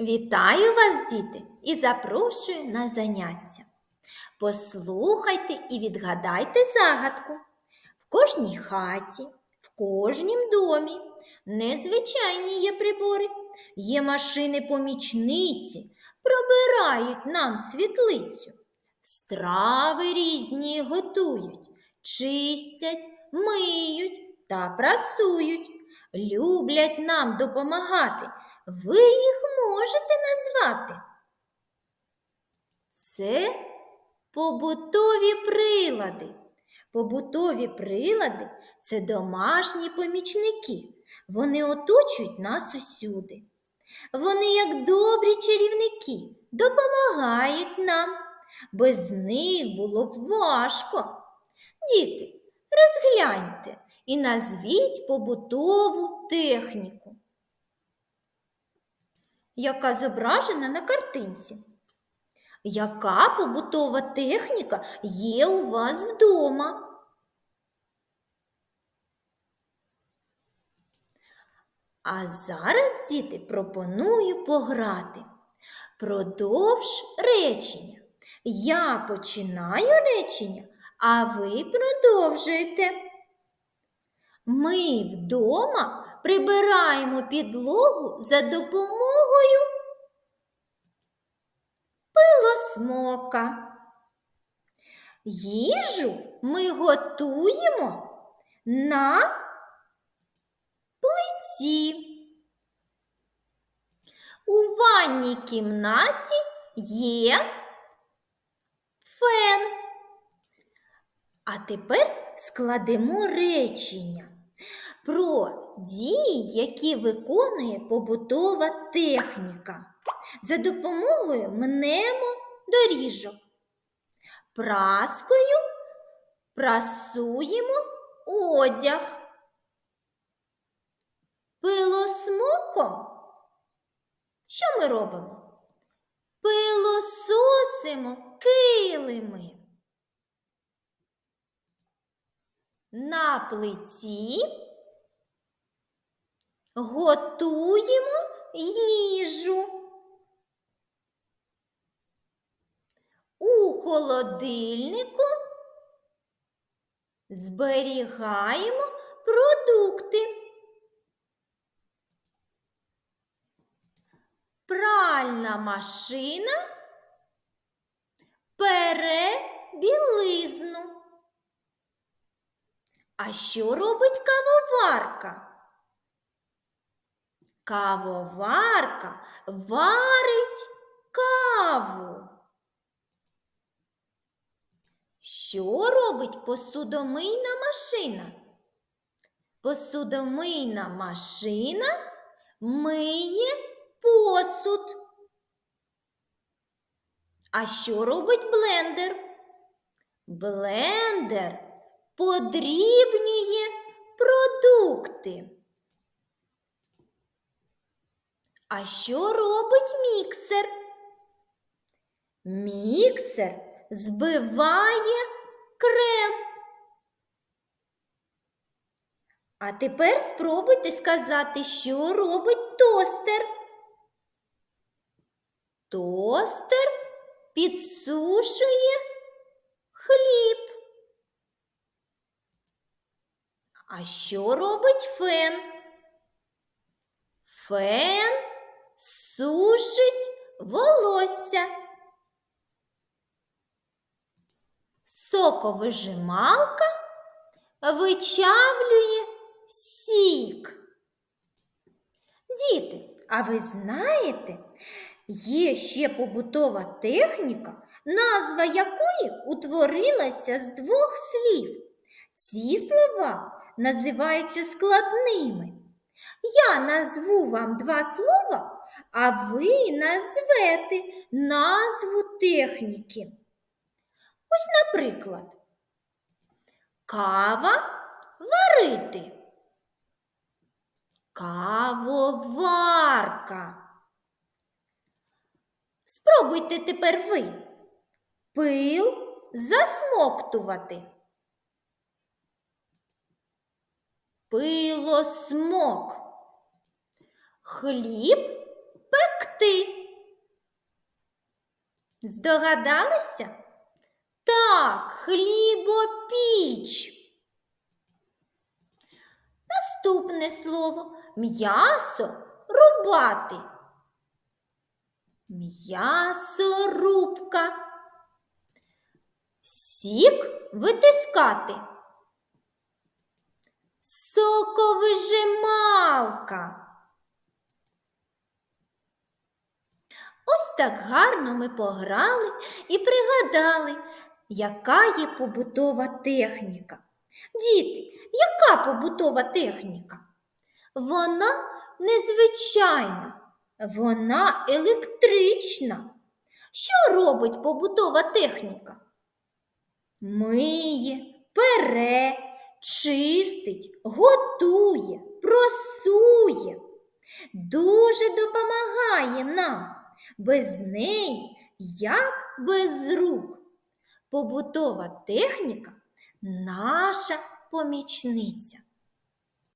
Вітаю вас, діти, і запрошую на заняття. Послухайте і відгадайте загадку. В кожній хаті, в кожнім домі незвичайні є прибори, є машини-помічниці, пробирають нам світлицю. Страви різні готують, чистять, миють та прасують, люблять нам допомагати. Ви їх можете назвати? Це побутові прилади. Побутові прилади це домашні помічники. Вони оточують нас усюди. Вони, як добрі чарівники, допомагають нам. Без них було б важко. Діти, розгляньте і назвіть побутову техніку яка зображена на картинці. Яка побутова техніка є у вас вдома? А зараз, діти, пропоную пограти. Продовж речення. Я починаю речення, а ви продовжуєте. Ми вдома прибираємо підлогу за допомогою пилосмока. Їжу ми готуємо на плиті. У ванній кімнаті є фен. А тепер складемо речення про дії, які виконує побутова техніка. За допомогою мнемо доріжок. Праскою прасуємо одяг. Пилосмоком. Що ми робимо? Пилососимо килими. На плиті готуємо їжу. У холодильнику зберігаємо продукти. Пральна машина пере білизну. А що робить кавоварка? Кавоварка варить каву. Що робить посудомийна машина? Посудомийна машина миє посуд. А що робить блендер? Блендер подрібнює продукти. А що робить міксер? Міксер збиває крем. А тепер спробуйте сказати, що робить тостер. Тостер підсушує хліб. А що робить фен? Фен сушить волосся. Соковижималка вичавлює сік. Діти, а ви знаєте, є ще побутова техніка, назва якої утворилася з двох слів. Ці слова називаються складними. Я назву вам два слова, а ви назвете назву техніки. Ось, наприклад, кава варити. Кавоварка. Спробуйте тепер ви пил засмоктувати. Пилосмок. Хліб пекти. Здогадалися? Так, хлібопіч. Наступне слово м'ясо рубати. М'ясорубка. Сік витискати. Соковижималка. Ось так гарно ми пограли і пригадали, яка є побутова техніка. Діти, яка побутова техніка? Вона незвичайна, вона електрична. Що робить побутова техніка? Миє, пере, чистить, готує, просує. Дуже допомагає нам. Без неї, як без рук. Побутова техніка наша помічниця.